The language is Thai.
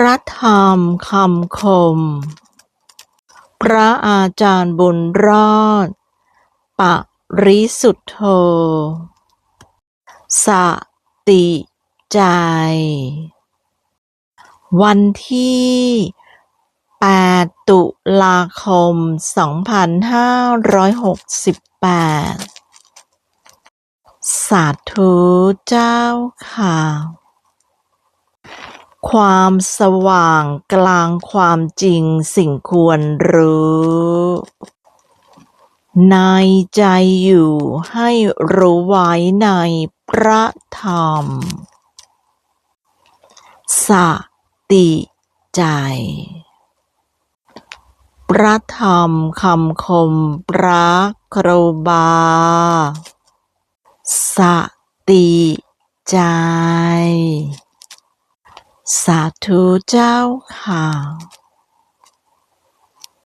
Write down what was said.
พระธรรมคำคม พระอาจารย์บุญรอด ปะริสุทธโธ สติใจ วันที่ 8 ตุลาคม 2568 สาธุเจ้าค่ะ ความสว่างกลางความจริงสิ่งควรรู้ในใจอยู่ให้รู้ไว้ในพระธรรม สติใจ พระธรรมคำคมพระครูบา สติใจ สาธุเจ้าค่ะ